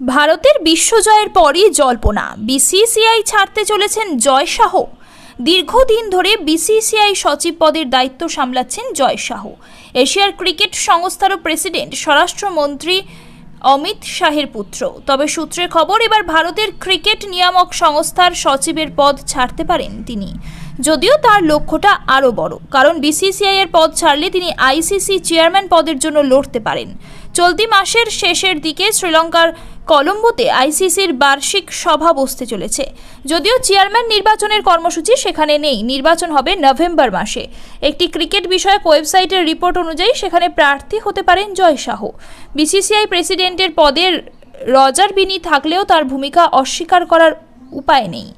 ভারতের বিশ্বজয়ের পরই জল্পনা। বিসিসিআই ছাড়তে চলেছেন জয় শাহ। দীর্ঘদিন ধরে বিসিসিআই সচিব পদের দায়িত্ব সামলাচ্ছেন জয় শাহ। এশিয়ার ক্রিকেট সংস্থারও প্রেসিডেন্ট স্বরাষ্ট্রমন্ত্রী অমিত শাহের পুত্র। তবে সূত্রের খবর, এবার ভারতের ক্রিকেট নিয়ামক সংস্থার সচিবের পদ ছাড়তে পারেন তিনি। যদিও তার লক্ষ্যটা আরও বড়, কারণ বিসিসিআই এর পদ ছাড়লে তিনি আইসিসি চেয়ারম্যান পদের জন্য লড়তে পারেন। চলতি মাসের শেষের দিকে শ্রীলঙ্কার কলম্বোতে আইসিসির বার্ষিক সভা বসতে চলেছে। যদিও চেয়ারম্যান নির্বাচনের কর্মসূচি সেখানে নেই। নির্বাচন হবে নভেম্বর মাসে। একটি ক্রিকেট বিষয়ক ওয়েবসাইটের রিপোর্ট অনুযায়ী সেখানে প্রার্থী হতে পারেন জয় শাহ। বিসিসিআই প্রেসিডেন্টের পদের রজার বিনি থাকলেও তার ভূমিকা অস্বীকার করার উপায় নেই।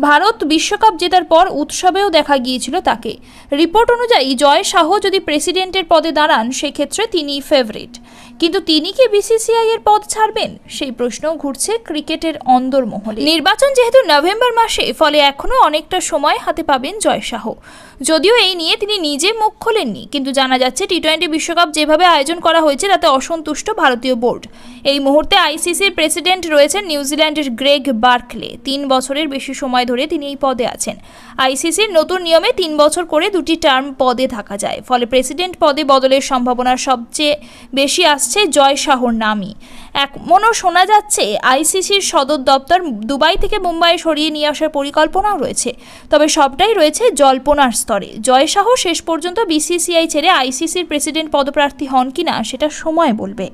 ভারত বিশ্বকাপ জেতার পর উৎসবেও দেখা গিয়েছিল তাকে। রিপোর্ট অনুযায়ী জয় শাহ যদি প্রেসিডেন্টের পদে দাঁড়ান, সেক্ষেত্রে তিনি ফেভারিট। কিন্তু তিনি কি বিসিসিআই এর পদ ছাড়বেন? সেই প্রশ্নও ঘুরছে ক্রিকেটের অন্দরমহলে। নির্বাচন যেহেতু নভেম্বর মাসে, ফলে এখনও অনেকটা সময় হাতে পাবেন জয় শাহ। যদিও এই নিয়ে তিনি নিজে মুখ খোলেননি, কিন্তু জানা যাচ্ছে টি টোয়েন্টি বিশ্বকাপ যেভাবে আয়োজন করা হয়েছে, তাতে অসন্তুষ্ট ভারতীয় বোর্ড। এই মুহূর্তে আইসিসির প্রেসিডেন্ট রয়েছেন নিউজিল্যান্ডের গ্রেগ বার্কলে। তিন বছরের বেশি সময় ধরে তিনি এই পদে আছেন। আইসিসির নতুন নিয়মে তিন বছর করে দুটি টার্ম পদে থাকা যায়। ফলে প্রেসিডেন্ট পদে বদলের সম্ভাবনা সবচেয়ে বেশি আসছে জয় শাহর নামই। এক এমনও শোনা যাচ্ছে, আইসিসির সদর দপ্তর দুবাই থেকে মুম্বাই সরিয়ে নিয়ে আসার পরিকল্পনাও রয়েছে। তবে সবটাই রয়েছে জল্পনার স্তরে। জয় শাহ শেষ পর্যন্ত বিসিসিআই ছেড়ে আইসিসির প্রেসিডেন্ট পদপ্রার্থী হন কিনা সেটা সময় বলবে।